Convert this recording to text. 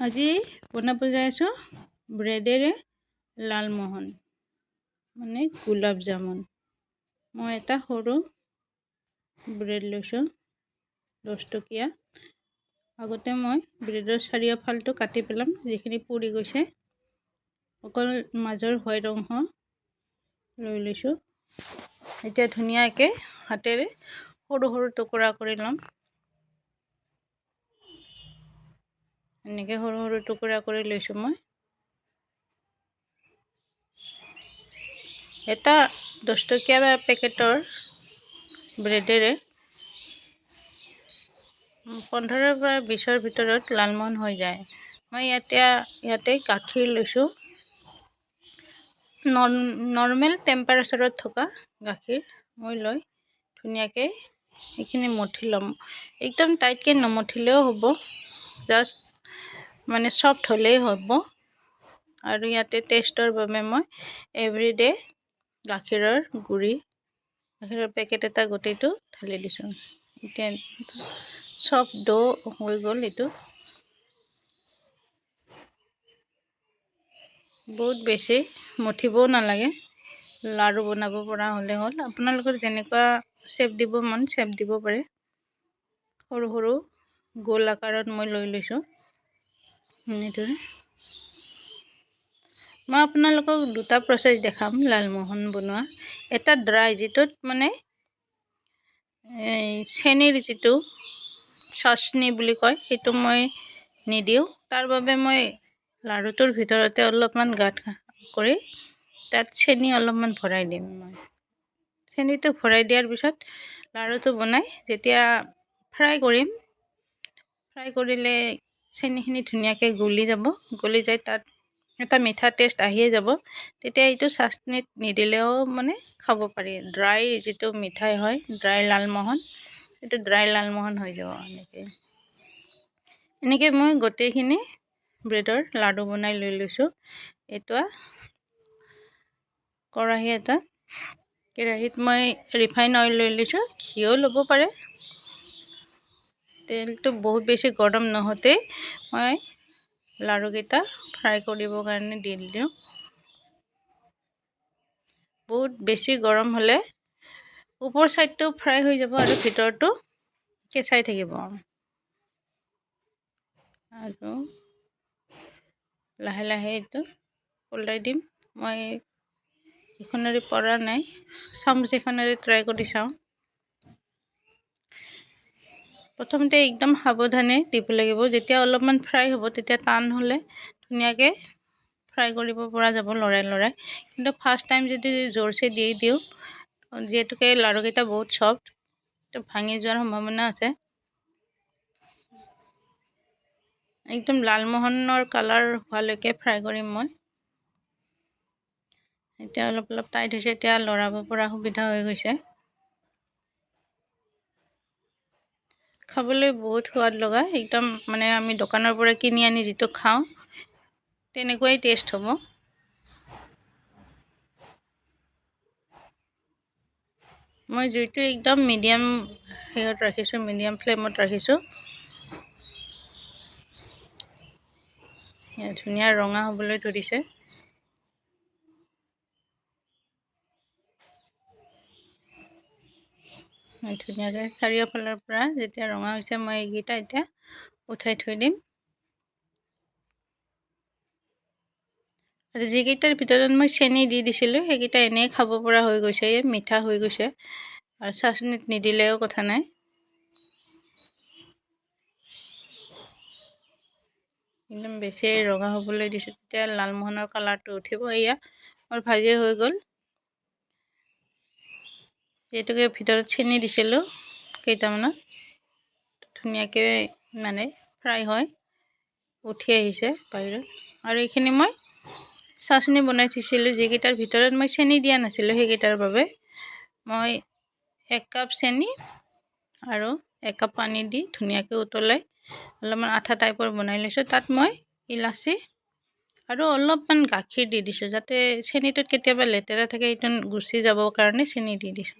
আজি বনাব যাই আছোঁ ব্ৰেডেৰে লালমোহন মানে গোলাপ জামুন। মই এটা সৰু ব্ৰেড লৈছোঁ, দহ টকীয়া। আগতে মই ব্ৰেডৰ চাৰিওফালটো কাটি পেলাম, যিখিনি পুৰি গৈছে। অকল মাজৰ হোৱাইট অংশ লৈ লৈছোঁ। এতিয়া ধুনীয়াকৈ হাতেৰে সৰু সৰু টুকুৰা কৰি ল'ম। এনেকৈ সৰু সৰু টুকুৰা কৰি লৈছোঁ মই। এটা দহটকীয়া পেকেটৰ ব্ৰেডেৰে পোন্ধৰৰ পৰা বিছৰ ভিতৰত লালমোহন হৈ যায়। মই ইয়াতে ইয়াতে গাখীৰ লৈছোঁ। নৰ্মেল টেম্পাৰেচাৰত থকা গাখীৰ মই লৈ ধুনীয়াকৈ এইখিনি মঠি ল'ম। একদম টাইটকৈ নমঠিলেও হ'ব। জাষ্ট মানে চফ্ট হ'লেই হ'ব। আৰু ইয়াতে টেষ্টৰ বাবে মই এভৰিডে গাখীৰৰ গুড়ি, গাখীৰৰ পেকেট এটা গোটেইটো ঢালি দিছোঁ। এতিয়া চব ডো হৈ গ'ল এইটো। বহুত বেছি মঠিবও নালাগে। লাড়ু বনাব পৰা হ'লে হ'ল। আপোনালোকৰ যেনেকুৱা শ্বেপ দিব মন শ্বেপ দিব পাৰে। সৰু সৰু গোল আকাৰত মই লৈ লৈছোঁ। এনেদৰে মই আপোনালোকক দুটা প্ৰচেছ দেখাম, লালমোহন বনোৱা। এটা ড্ৰাই যিটোত মানে এই চেনীৰ যিটো চাচনি বুলি কয়, সেইটো মই নিদিওঁ। তাৰ বাবে মই লাড়ুটোৰ ভিতৰতে অলপমান গাঁত কৰি তাত চেনি অলপমান ভৰাই দিম মই। চেনিটো ভৰাই দিয়াৰ পিছত লাড়ুটো বনাই যেতিয়া ফ্ৰাই কৰিম, ফ্ৰাই কৰিলে চেনিখিনি ধুনীয়াকৈ গলি যাব। গলি যায় তাত এটা মিঠা টেষ্ট আহিয়ে যাব। তেতিয়া এইটো চাটনিত নিদিলেও মানে খাব পাৰি। ড্ৰাই যিটো মিঠাই হয় ড্ৰাই লালমোহন, এইটো ড্ৰাই লালমোহন হৈ যাব এনেকৈ। এনেকৈ মই গোটেইখিনি ব্ৰেডৰ লাডু বনাই লৈ লৈছোঁ। এইটো কেৰাহী এটা কেৰাহীত মই ৰিফাইন অইল লৈ লৈছোঁ। ঘিও ল'ব পাৰে। তেলটো বহুত বেছি গৰম নহওঁতেই মই লাড়ুকেইটা ফ্ৰাই কৰিবৰ কাৰণে দি দিওঁ বহুত বেছি গৰম হ'লে ওপৰ ছাইডটো ফ্ৰাই হৈ যাব আৰু ভিতৰটো কেঁচাই থাকিব। আৰু লাহে লাহে এইটো ওলাই দিম। মই এখনেৰে পৰা নাই, চামুচ এখনেৰে ট্ৰাই কৰি চাওঁ। প্ৰথমতে একদম সাৱধানে দিব লাগিব। যেতিয়া অলপমান ফ্ৰাই হ'ব, তেতিয়া টান হ'লে ধুনীয়াকৈ ফ্ৰাই কৰিব পৰা যাব লৰাই লৰাই। কিন্তু ফাৰ্ষ্ট টাইম যদি জোৰচে দি দিওঁ, যিহেতুকে লাড়ুকেইটা বহুত চফ্ট তো ভাঙি যোৱাৰ সম্ভাৱনা আছে। একদম লালমোহনৰ কালাৰ হোৱালৈকে ফ্ৰাই কৰিম মই। এতিয়া অলপ অলপ টাইট হৈছে, এতিয়া লৰাব পৰা সুবিধা হৈ গৈছে। খাবলৈ বহুত সোৱাদ লগা। একদম মানে আমি দোকানৰ পৰা কিনি আনি যিটো খাওঁ, তেনেকুৱাই টেষ্ট হ'ব। মই জুইটো একদম মিডিয়াম হেৰিত ৰাখিছোঁ মিডিয়াম ফ্লেমত ৰাখিছোঁ। ধুনীয়া ৰঙা হ'বলৈ ধৰিছে। ধুনীয়াকৈ চাৰিওফালৰ পৰা যেতিয়া ৰঙা হৈছে, মই এইকেইটা এতিয়া উঠাই থৈ দিম। আৰু যিকেইটাৰ ভিতৰত মই চেনি দি দিছিলোঁ, সেইকেইটা এনেই খাব পৰা হৈ গৈছে মিঠা হৈ গৈছে। আৰু চাচনিত নিদিলেও কথা নাই। একদম বেছি ৰঙা হ'বলৈ দিছোঁ, তেতিয়া লালমোহনৰ কালাৰটো উঠিব। এয়া মোৰ ভাজি হৈ গ'ল। যিহেতুকে ভিতৰত চেনি দিছিলোঁ কেইটামানত ধুনীয়াকৈ মানে ফ্ৰাই হয়, উঠি আহিছে বাহিৰত। আৰু এইখিনি মই চাচনি বনাই থৈছিলোঁ, যিকেইটাৰ ভিতৰত মই চেনি দিয়া নাছিলোঁ সেইকেইটাৰ বাবে। মই এক কাপ চেনি আৰু একাপ পানী দি ধুনীয়াকৈ উতলাই অলপমান আঠা টাইপৰ বনাই লৈছোঁ। তাত মই ইলাচি আৰু অলপমান গাখীৰ দি দিছোঁ, যাতে চেনিটোত কেতিয়াবা লেতেৰা থাকে সেইটো গুচি যাবৰ কাৰণে চেনি দি দিছোঁ।